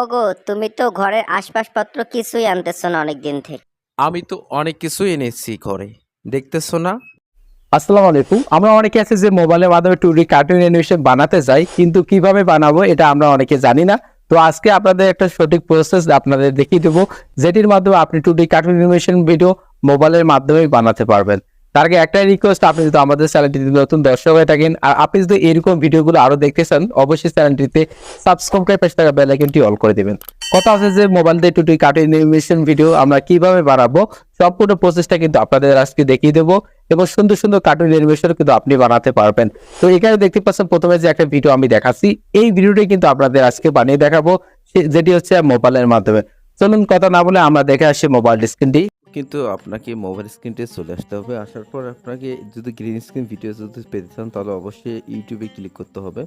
ওগো তুমি তো ঘরের আসবাবপত্র কিছুই আনতেছো না অনেক দিন থেকে। আমি তো অনেক কিছুই এনেছি ঘরে। দেখতেছো না? আসসালামু আলাইকুম। আমরা অনেকে আছে যে মোবাইলের মাধ্যমে টু ডি কার্টুন অ্যানিমেশন বানাতে চাই কিন্তু কীভাবে বানাবো এটা আমরা অনেকে জানি না। তো আজকে আপনাদের একটা সঠিক প্রসেস আপনাদের দেখিয়ে দেবো যেটির মাধ্যমে আপনি two D cartoon animation video মোবাইলের মাধ্যমে বানাতে পারবেন। তার আগে একটাই রিকোয়েস্ট আপনি যদি আমাদের চ্যানেলটিতে নতুন দর্শক হয়ে থাকেন, আর আপনি যদি এরকম ভিডিওগুলো আরও দেখতে চান, অবশ্যই চ্যানেলটিতে সাবস্ক্রাইব করে পাশে থাকা বেল আইকনটি অল করে দিবেন। কথা আছে যে মোবাইল দিয়ে two D cartoon animation video আমরা কীভাবে বানাবো, সম্পূর্ণ প্রসেসটা কিন্তু আপনাদের আজকে দেখিয়ে দেবো এবং সুন্দর সুন্দর কার্টুন অ্যানিমেশন কিন্তু আপনি বানাতে পারবেন। তো এখানে দেখতে পাচ্ছেন প্রথমে যে একটা ভিডিও আমি দেখাচ্ছি, এই ভিডিওটি কিন্তু আপনাদের আজকে বানিয়ে দেখাবো যেটি হচ্ছে মোবাইলের মাধ্যমে। চলুন কথা না বলে আমরা দেখে আসি মোবাইল স্ক্রিনটি কিন্তু আপনাকে মোবাইল স্ক্রিনটে চলে আসতে হবে। আসার পর আপনাকে যদি গ্রিন স্ক্রিন ভিডিও যদি পেতে চান, তাহলে অবশ্যই ইউটিউবে ক্লিক করতে হবে।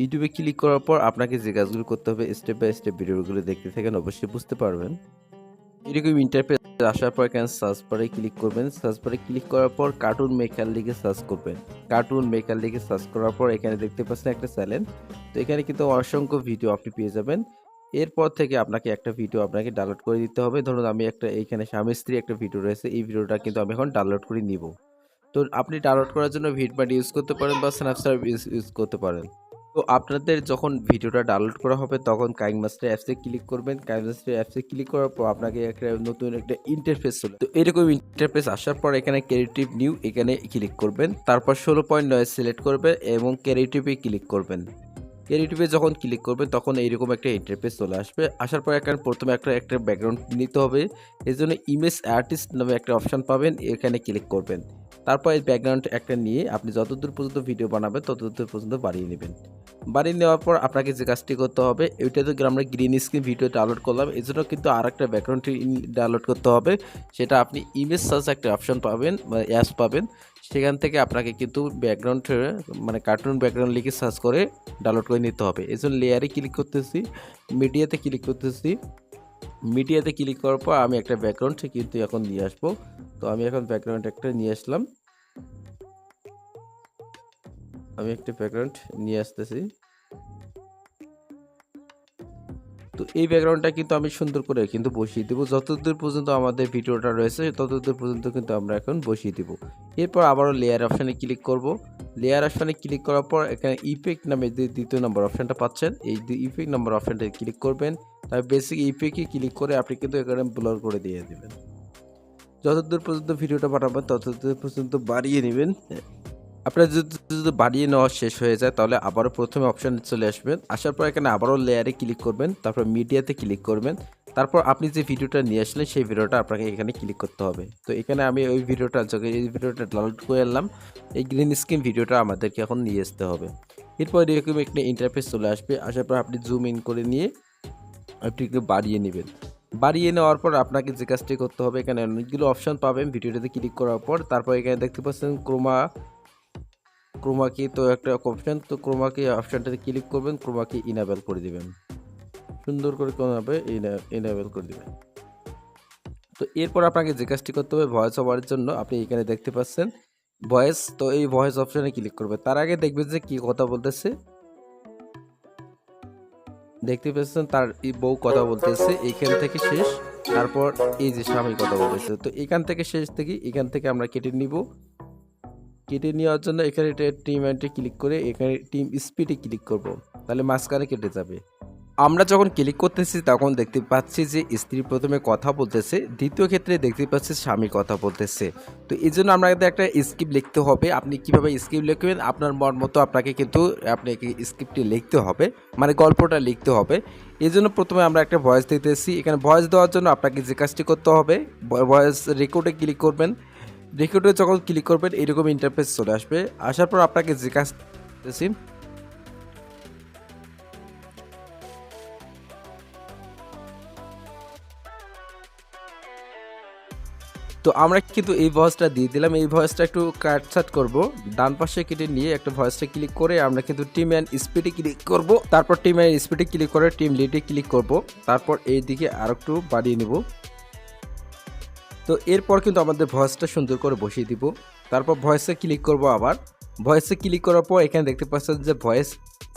ইউটিউবে ক্লিক করার পর আপনাকে যে কাজগুলো করতে হবে স্টেপ বাই স্টেপ ভিডিওগুলো দেখতে থাকেন, অবশ্যই বুঝতে পারবেন। এরকম ইন্টারফেস আসার পর এখানে সার্চ বারে ক্লিক করবেন। সার্চ বারে ক্লিক করার পর কার্টুন মেকার লিখে সার্চ করবেন। কার্টুন মেকার লিখে সার্চ করার পর এখানে দেখতে পাচ্ছেন একটা চ্যানেল তো এখানে কিন্তু অসংখ্য ভিডিও আপনি পেয়ে যাবেন। এরপর থেকে আপনাকে একটা ভিডিও আপনাকে ডাউনলোড করে দিতে হবে। ধরুন আমি একটা, এইখানে স্বামী স্ত্রী একটা ভিডিও রয়েছে, এই ভিডিওটা কিন্তু আমি এখন ডাউনলোড করে নিব। তো আপনি ডাউনলোড করার জন্য ভিডপ্যাড ইউজ করতে পারেন বা স্ন্যাপচ্যাট ইউজ করতে পারেন। তো আপনাদের যখন ভিডিওটা ডাউনলোড করা হবে, তখন কাইং মাস্টার অ্যাপসে ক্লিক করবেন। কাইং মাস্টার অ্যাপসে ক্লিক করার পর আপনাকে একটা নতুন একটা ইন্টারফেস চলে তো এরকম ইন্টারফেস আসার পর এখানে ক্রিয়েটিভ নিউ এখানে ক্লিক করবেন। তারপর ষোলো পয়েন্ট নয় সিলেক্ট করবেন এবং ক্রিয়েটিভে ক্লিক করবেন। ক্রিয়েটিভে যখন ক্লিক করবেন তখন এইরকম একটা ইন্টারফেস চলে আসবে। আসার পর এখানে প্রথমে একটা একটা ব্যাকগ্রাউন্ড নিতে হবে। এর জন্য ইমেজ আর্টিস্ট নামে একটা অপশান পাবেন, এখানে ক্লিক করবেন। তারপর এই ব্যাকগ্রাউন্ড একটা নিয়ে আপনি যতদূর পর্যন্ত ভিডিও বানাবেন, ততদূর পর্যন্ত বাড়িয়ে নেবেন। বাড়িয়ে নেওয়ার পর আপনাকে যে কাজটি করতে হবে ওইটা তো আমরা গ্রিন স্ক্রিন ভিডিও ডাউনলোড করলাম। এই জন্য কিন্তু আর একটা ব্যাকগ্রাউন্ড ডাউনলোড করতে হবে। সেটা আপনি ইমেজ সার্চ একটা অপশন পাবেন বা অ্যাপস পাবেন। সেখান থেকে আপনাকে কিন্তু ব্যাকগ্রাউন্ড মানে কার্টুন ব্যাকগ্রাউন্ড লিখে সার্চ করে ডাউনলোড করে নিতে হবে। এই জন্য লেয়ারে ক্লিক করতেছি মিডিয়াতে ক্লিক করতেছি। মিডিয়াতে ক্লিক করার পর আমি একটা ব্যাকগ্রাউন্ড কিন্তু এখন নিয়ে আসব। তো আমি এখন ব্যাকগ্রাউন্ড একটা নিয়ে আসলাম। আমি একটা ব্যাকগ্রাউন্ড নিয়ে আসতেছি। তো এই ব্যাকগ্রাউন্ডটা কিন্তু আমি সুন্দর করে কিন্তু বসিয়ে দেবো। যতদূর পর্যন্ত আমাদের ভিডিওটা রয়েছে, ততদূর পর্যন্ত কিন্তু আমরা এখন বসিয়ে দেবো। এরপর আবারও লেয়ার অপশানে ক্লিক করব। লেয়ার অপশানে ক্লিক করার পর এখানে ইফেক্ট নামে যে দ্বিতীয় নম্বর অপশানটা পাচ্ছেন, এই ইফেক্ট নম্বর অপশানটা ক্লিক করবেন। তার বেসিক ইফেক্টে ক্লিক করে আপনি কিন্তু এখানে ব্লার করে দিয়ে দেবেন। যতদূর পর্যন্ত ভিডিওটা বানাবেন, ততদূর পর্যন্ত বাড়িয়ে নেবেন আপনার যদি যদি বাড়িয়ে নেওয়া শেষ হয়ে যায়, তাহলে আবারও প্রথমে অপশানে চলে আসবেন। আসার পর এখানে আবারও লেয়ারে ক্লিক করবেন, তারপর মিডিয়াতে ক্লিক করবেন। তারপর আপনি যে ভিডিওটা নিয়ে আসলেন, সেই ভিডিওটা আপনাকে এখানে ক্লিক করতে হবে। তো এখানে আমি ওই ভিডিওটা যখন এই ভিডিওটা ডাউনলোড করে এলাম, এই গ্রিন স্ক্রিন ভিডিওটা আমাদেরকে এখন নিয়ে আসতে হবে। এরপর এরকম একটা ইন্টারফেস চলে আসবে। আসার পর আপনি জুম ইন করে নিয়ে আপনি একটু বাড়িয়ে নেবেন। বাড়িয়ে নেওয়ার পর আপনাকে যে কাজটি করতে হবে, এখানে অনেকগুলো অপশন পাবেন। ভিডিওটাতে ক্লিক করার পর, তারপর এখানে দেখতে পাচ্ছেন ক্রোমা ক্রোমাকে, তো একটা অপশন তো ক্রোমাকে অপশনটাতে ক্লিক করবেন, ক্রোমাকে ইনাবেল করে দিবেন। সুন্দর করে কোন হবে ইনাবেল করে দিবেন। তো এরপর আপনাকে যে কাজটি করতে হবে ভয়েস ওভারের জন্য আপনি এখানে দেখতে পাচ্ছেন ভয়েস তো এই ভয়েস অপশনে ক্লিক করবে। তার আগে দেখবেন যে কি কথা বলতেছে। দেখতে পাচ্ছেন তার এই বউ কথা বলতেছে এইখান থেকে শেষ। তারপর এই যে স্বামী কথা বলতেছে, তো এখান থেকে শেষ থেকে এখান থেকে আমরা কেটে নিব। কেটে নেওয়ার জন্য এখানে টিম অ্যান্টে ক্লিক করে এখানে টিম স্পিডে ক্লিক করব। তাহলে মাঝখানে কেটে যাবে। আমরা যখন ক্লিক করতেছি তখন দেখতে পাচ্ছি যে স্ত্রী প্রথমে কথা বলতেছে, দ্বিতীয় ক্ষেত্রে দেখতে পাচ্ছি স্বামী কথা বলতেছে। তো এই জন্য আপনাকে একটা স্ক্রিপ্ট লিখতে হবে। আপনি কীভাবে স্ক্রিপ্ট লিখবেন? আপনার মন মতো আপনাকে কিন্তু আপনাকে স্ক্রিপ্টটি লিখতে হবে মানে গল্পটা লিখতে হবে। এই জন্য প্রথমে আমরা একটা ভয়েস দিতেছি। এখানে ভয়েস দেওয়ার জন্য আপনাকে যে কাজটি করতে হবে ভয়েস রেকর্ডে ক্লিক করবেন। রেকর্ডে যখন ক্লিক করবেন এরকম ইন্টারফেস চলে আসবে। আসার পর আপনাকে যে তো আমরা কিন্তু এই ভয়েসটা দিয়ে দিলাম। এই ভয়েসটা একটু কাটছাট করব। ডান পাশে কেটে নিয়ে একটা ভয়েসটা ক্লিক করে আমরা কিন্তু টিম অ্যান্ড স্পিডে ক্লিক করব। তারপর টিম অ্যান্ড স্পিডে ক্লিক করে টিম লিডে ক্লিক করব। তারপর এই দিকে আর একটু বাড়িয়ে নেব। তো এরপর কিন্তু আমাদের ভয়েসটা সুন্দর করে বসিয়ে দিব। তারপর ভয়েসে ক্লিক করব আবার। ভয়েসে ক্লিক করার পর এখানে দেখতে পাচ্ছেন যে ভয়েস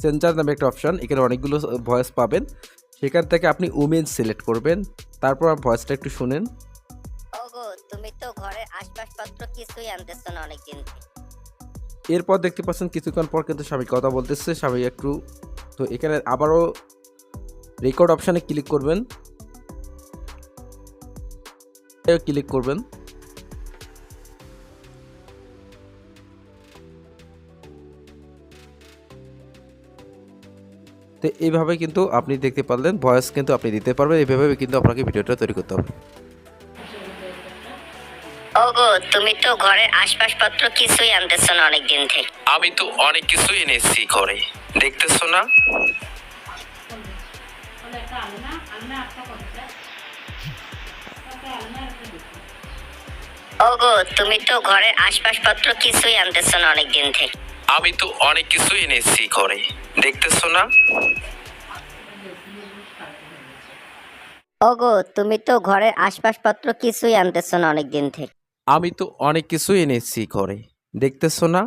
সেন্সার নামে একটা অপশন এখানে অনেকগুলো ভয়েস পাবেন। সেখান থেকে আপনি উমেন সিলেক্ট করবেন। তারপর ভয়েসটা একটু শুনেন। ওগো তুমি তো ঘরের আসবাবপত্র কিছুই আনতেছো না অনেকদিন থেকে। এরপর দেখতে পাচ্ছেন কিছুক্ষণ পর কিন্তু স্বামী কথা বলতেছে স্বামী একটু তো এখানে আবারও রেকর্ড অপশানে ক্লিক করবেন। ক্লিক করবেন। তো এইভাবে কিন্তু আপনি দেখতে পারলেন ভয়েস কিন্তু আপনি দিতে পারবেন এইভাবে কিন্তু আপনাকে ভিডিওটা তৈরি করতে হবে। ওগো তুমি তো ঘরের আসবাবপত্র কিছুই আনতেছো না অনেকদিন থেকে। আমি তো অনেক কিছু এনেছি ঘরে দেখতেছো না? ওগো তুমি তো ঘরের আসবাবপত্র কিছুই আনতেছো না অনেকদিন থেকে। আমি তো অনেক কিছু এনেছি ঘরে। দেখতেছো না? ওগো তুমি তো ঘরের আসবাবপত্র কিছুই আনতেছো না অনেকদিন থেকে। আমি তো অনেক কিছু এনেছি ঘরে। দেখতেছো না?